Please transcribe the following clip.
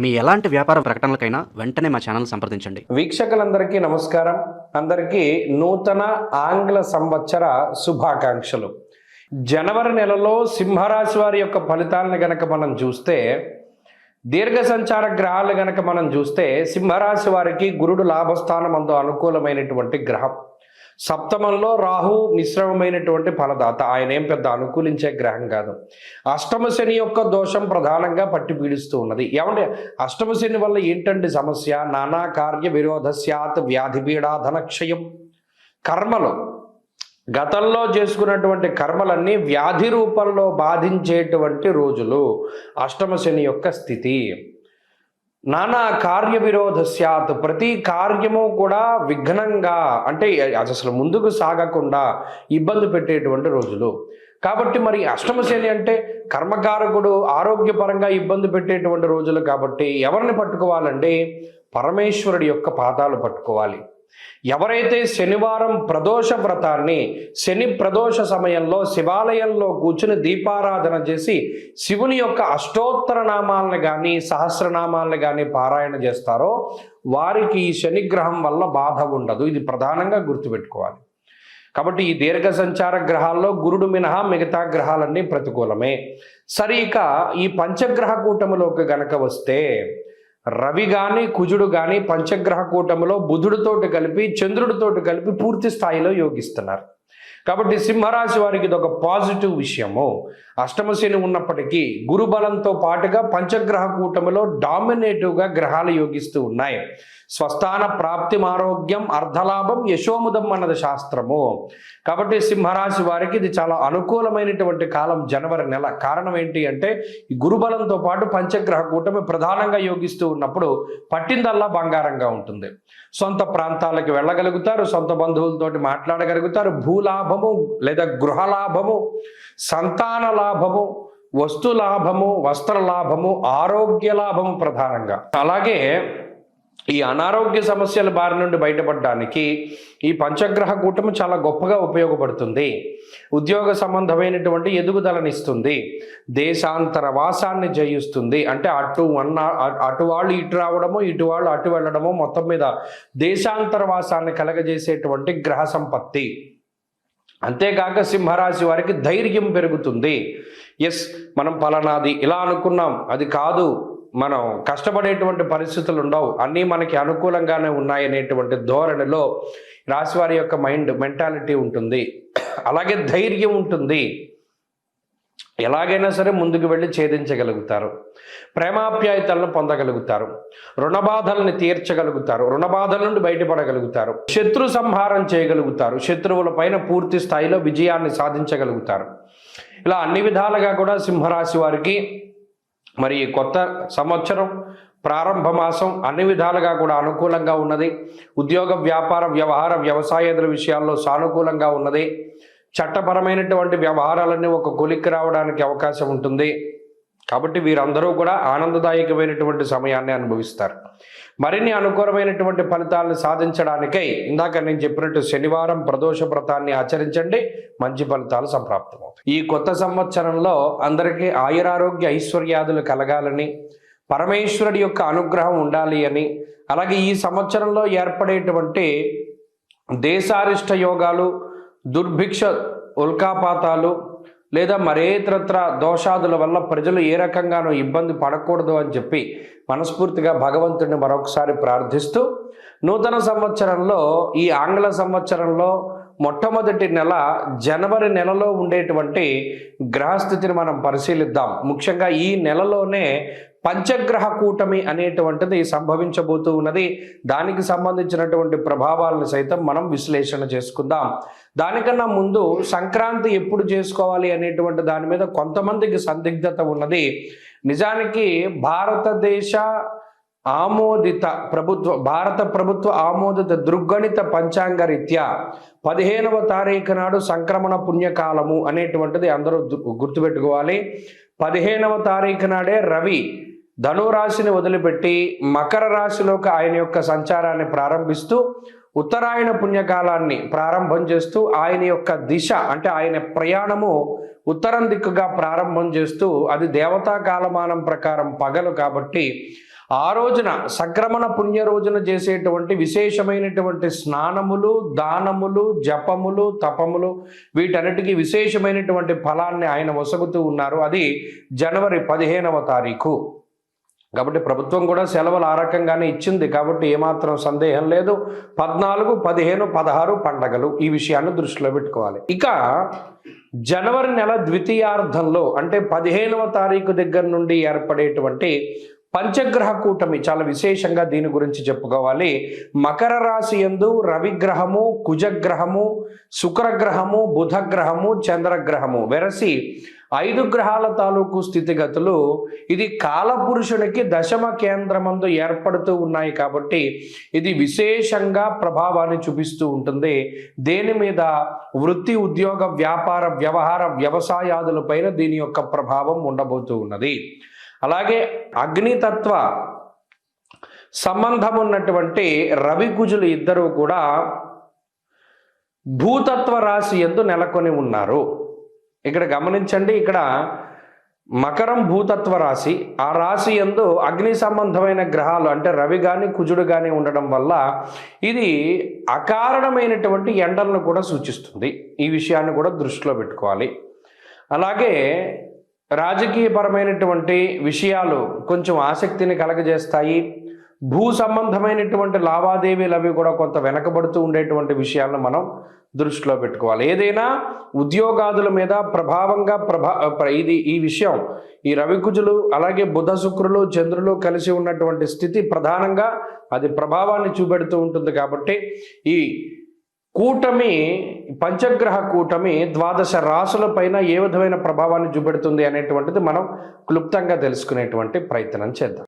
మీ ఎలాంటి వ్యాపార ప్రకటనలకైనా వెంటనే మా ఛానల్ సంప్రదించండి. వీక్షకులందరికీ నమస్కారం. అందరికీ నూతన ఆంగ్ల సంవత్సర శుభాకాంక్షలు. జనవరి నెలలో సింహరాశి వారి యొక్క ఫలితాలను గనక మనం చూస్తే దీర్ఘ సంచార గ్రహాలు గనక మనం చూస్తే సింహరాశి వారికి గురుడు లాభస్థానం అందు అనుకూలమైనటువంటి గ్రహం. సప్తమంలో రాహు మిశ్రమమైనటువంటి ఫలదాత. ఆయన ఏం పెద్ద అనుకూలించే గ్రహం కాదు. అష్టమ శని యొక్క దోషం ప్రధానంగా పట్టి పీడిస్తూ ఉన్నది. ఏమంటే అష్టమ శని వల్ల ఏంటంటే సమస్య? నానా కార్య విరోధస్యాత్ వ్యాధి పీడా ధనక్షయం. కర్మలు. గతంలో చేసుకున్నటువంటి కర్మలన్నీ వ్యాధి రూపంలో బాధించేటువంటి రోజులు అష్టమ శని యొక్క స్థితి. నానా కార్య విరోధస్యాత్ ప్రతి కార్యము కూడా విఘ్నంగా అంటే అది అసలు ముందుకు సాగకుండా ఇబ్బంది పెట్టేటువంటి రోజులు. కాబట్టి మరి అష్టమ అంటే కర్మకారకుడు ఆరోగ్యపరంగా ఇబ్బంది పెట్టేటువంటి రోజులు కాబట్టి ఎవరిని పట్టుకోవాలంటే పరమేశ్వరుడి యొక్క పాదాలు పట్టుకోవాలి. ఎవరైతే శనివారం ప్రదోష వ్రతాన్ని శని ప్రదోష సమయంలో శివాలయంలో కూర్చుని దీపారాధన చేసి శివుని యొక్క అష్టోత్తర నామాలను కానీ సహస్రనామాలను కానీ పారాయణ చేస్తారో వారికి ఈ శనిగ్రహం వల్ల బాధ ఉండదు. ఇది ప్రధానంగా గుర్తుపెట్టుకోవాలి. కాబట్టి ఈ దీర్ఘ సంచార గ్రహాల్లో గురుడు మినహా మిగతా గ్రహాలన్నీ ప్రతికూలమే. సరిక ఈ పంచగ్రహ కూటమిలోకి గనక వస్తే రవి కానీ కుజుడు కానీ పంచగ్రహ కూటమిలో బుధుడితోటి కలిపి చంద్రుడితోటి కలిపి పూర్తి స్థాయిలో యోగిస్తున్నారు. కాబట్టి సింహరాశి వారికి ఇది ఒక పాజిటివ్ విషయము. అష్టమశని ఉన్నప్పటికీ గురుబలంతో పాటుగా పంచగ్రహ కూటమిలో డామినేటివ్గా గ్రహాలు యోగిస్తూ ఉన్నాయి. స్వస్థాన ప్రాప్తి ఆరోగ్యం అర్ధలాభం యశోముదం అన్నది శాస్త్రము. కాబట్టి సింహరాశి వారికి ఇది చాలా అనుకూలమైనటువంటి కాలం జనవరి నెల. కారణం ఏంటి అంటే ఈ గురుబలంతో పాటు పంచగ్రహ కూటమి ప్రధానంగా యోగిస్తూ ఉన్నప్పుడు పట్టిందల్లా బంగారంగా ఉంటుంది. సొంత ప్రాంతాలకు వెళ్ళగలుగుతారు సొంత బంధువులతోటి మాట్లాడగలుగుతారు. భూలాభము లేదా గృహలాభము సంతాన లాభం లాభము వస్తు లాభము వస్త్ర లాభము ఆరోగ్య లాభము ప్రధానంగా. అలాగే ఈ అనారోగ్య సమస్యల బారి నుండి బయటపడడానికి ఈ పంచగ్రహ కూటమి చాలా గొప్పగా ఉపయోగపడుతుంది. ఉద్యోగ సంబంధమైనటువంటి ఎదుగుదలనిస్తుంది దేశాంతర వాసాన్ని జయిస్తుంది. అంటే అటు అన్న అటు వాళ్ళు ఇటు రావడము ఇటు వాళ్ళు అటు వెళ్ళడము మొత్తం మీద దేశాంతర వాసాన్ని కలగజేసేటువంటి గ్రహ సంపత్తి. అంతేకాక సింహరాశి వారికి ధైర్యం పెరుగుతుంది. ఎస్ మనం పలానాది ఇలా అనుకున్నాం. అది కాదు. మనం కష్టపడేటువంటి పరిస్థితులు ఉండవు. అన్నీ మనకి అనుకూలంగానే ఉన్నాయనేటువంటి ధోరణిలో రాశివారి యొక్క మైండ్ మెంటాలిటీ ఉంటుంది. అలాగే ధైర్యం ఉంటుంది. ఎలాగైనా సరే ముందుకు వెళ్ళి ఛేదించగలుగుతారు. ప్రేమాప్యాయతలను పొందగలుగుతారు. రుణబాధల్ని తీర్చగలుగుతారు. రుణబాధల నుండి బయటపడగలుగుతారు. శత్రు సంహారం చేయగలుగుతారు. శత్రువుల పైన పూర్తి స్థాయిలో విజయాన్ని సాధించగలుగుతారు. ఇలా అన్ని విధాలుగా కూడా సింహరాశి వారికి మరి కొత్త సంవత్సరం ప్రారంభ మాసం అన్ని విధాలుగా కూడా అనుకూలంగా ఉన్నది. ఉద్యోగ వ్యాపార వ్యవహార వ్యవసాయేతర విషయాల్లో సానుకూలంగా ఉన్నది. చట్టపరమైనటువంటి వ్యవహారాలన్నీ ఒక కొలిక్కి రావడానికి అవకాశం ఉంటుంది. కాబట్టి వీరందరూ కూడా ఆనందదాయకమైనటువంటి సమయాన్ని అనుభవిస్తారు. మరిన్ని అనుకూలమైనటువంటి ఫలితాలను సాధించడానికై ఇందాక నేను చెప్పినట్టు శనివారం ప్రదోష వ్రతాన్ని ఆచరించండి. మంచి ఫలితాలు సంప్రాప్తమవుతాయి. ఈ కొత్త సంవత్సరంలో అందరికీ ఆయురారోగ్య ఐశ్వర్యాదులు కలగాలని పరమేశ్వరుడి యొక్క అనుగ్రహం ఉండాలి అని అలాగే ఈ సంవత్సరంలో ఏర్పడేటువంటి దేశారిష్ట యోగాలు దుర్భిక్ష ఉల్కాపాతాలు లేదా మరేతరత్ర దోషాదుల వల్ల ప్రజలు ఏ రకంగానూ ఇబ్బంది పడకూడదు అని చెప్పి మనస్ఫూర్తిగా భగవంతుడిని మరొకసారి ప్రార్థిస్తూ నూతన సంవత్సరంలో ఈ ఆంగ్ల సంవత్సరంలో మొట్టమొదటి నెల జనవరి నెలలో ఉండేటువంటి గ్రహస్థితిని మనం పరిశీలిద్దాం. ముఖ్యంగా ఈ నెలలోనే పంచగ్రహ కూటమి అనేటువంటిది సంభవించబోతూ ఉన్నది. దానికి సంబంధించినటువంటి ప్రభావాలను సైతం మనం విశ్లేషణ చేసుకుందాం. దానికన్నా ముందు సంక్రాంతి ఎప్పుడు చేసుకోవాలి అనేటువంటి దాని మీద కొంతమందికి సందిగ్ధత ఉన్నది. నిజానికి భారతదేశ ఆమోదిత ప్రభుత్వ భారత ప్రభుత్వ ఆమోదిత దృగ్గణిత పంచాంగ రీత్యా పదిహేనవ తారీఖు నాడు సంక్రమణ పుణ్యకాలము అనేటువంటిది అందరూ గుర్తుపెట్టుకోవాలి. పదిహేనవ తారీఖు నాడే రవి ధనురాశిని వదిలిపెట్టి మకర రాశిలోకి ఆయన యొక్క సంచారాన్ని ప్రారంభిస్తూ ఉత్తరాయణ పుణ్యకాలాన్ని ప్రారంభం చేస్తూ ఆయన యొక్క దిశ అంటే ఆయన ప్రయాణము ఉత్తరం దిక్కుగా ప్రారంభం చేస్తూ అది దేవతా కాలమానం ప్రకారం పగలు కాబట్టి ఆ రోజున సక్రమణ పుణ్య రోజున చేసేటువంటి విశేషమైనటువంటి స్నానములు దానములు జపములు తపములు వీటన్నిటికీ విశేషమైనటువంటి ఫలాన్ని ఆయన వసగుతూ ఉన్నారు. అది జనవరి పదిహేనవ తారీఖు. కాబట్టి ప్రభుత్వం కూడా సెలవులు ఆ రకంగానే ఇచ్చింది కాబట్టి ఏమాత్రం సందేహం లేదు. పద్నాలుగు పదిహేను పదహారు పండగలు ఈ విషయాన్ని దృష్టిలో పెట్టుకోవాలి. ఇక జనవరి నెల ద్వితీయార్థంలో అంటే పదిహేనవ తారీఖు దగ్గర నుండి ఏర్పడేటువంటి పంచగ్రహ కూటమి చాలా విశేషంగా దీని గురించి చెప్పుకోవాలి. మకర రాశి ఎందు రవిగ్రహము కుజగ్రహము శుక్రగ్రహము బుధగ్రహము చంద్రగ్రహము వెరసి ఐదు గ్రహాల తాలూకు స్థితిగతులు ఇది కాలపురుషునికి దశమ కేంద్రమందు ఏర్పడుతూ ఉన్నాయి కాబట్టి ఇది విశేషంగా ప్రభావాన్ని చూపిస్తూ ఉంటుంది. దేని మీద? వృత్తి ఉద్యోగ వ్యాపార వ్యవహార వ్యవసాయాదులపైన దీని యొక్క ప్రభావం ఉండబోతూ ఉన్నది. అలాగే అగ్నితత్వ సంబంధం ఉన్నటువంటి రవి కుజులు ఇద్దరూ కూడా భూతత్వ రాశి ఎందు నెలకొని ఉన్నారు. ఇక్కడ గమనించండి ఇక్కడ మకరం భూతత్వ రాశి. ఆ రాశి ఎందు అగ్ని సంబంధమైన గ్రహాలు అంటే రవి కానీ కుజుడు కానీ ఉండడం వల్ల ఇది అకారణమైనటువంటి ఎండలను కూడా సూచిస్తుంది. ఈ విషయాన్ని కూడా దృష్టిలో పెట్టుకోవాలి. అలాగే రాజకీయపరమైనటువంటి విషయాలు కొంచెం ఆసక్తిని కలగజేస్తాయి. భూ సంబంధమైనటువంటి లావాదేవీలు అవి కూడా కొంత వెనకబడుతూ ఉండేటువంటి విషయాలను మనం దృష్టిలో పెట్టుకోవాలి. ఏదైనా ఉద్యోగాదుల మీద ప్రభావంగా ప్రభా ప్ర- ఇది ఈ విషయం. ఈ రవికుజులు అలాగే బుధ శుక్రులు చంద్రులు కలిసి ఉన్నటువంటి స్థితి ప్రధానంగా అది ప్రభావాన్ని చూపెడుతూ ఉంటుంది కాబట్టి ఈ కూటమి పంచగ్రహ కూటమి ద్వాదశ రాసుల పైన ఏ విధమైన ప్రభావాన్ని చూపెడుతుంది అనేటువంటిది మనం క్లుప్తంగా తెలుసుకునేటువంటి ప్రయత్నం చేద్దాం.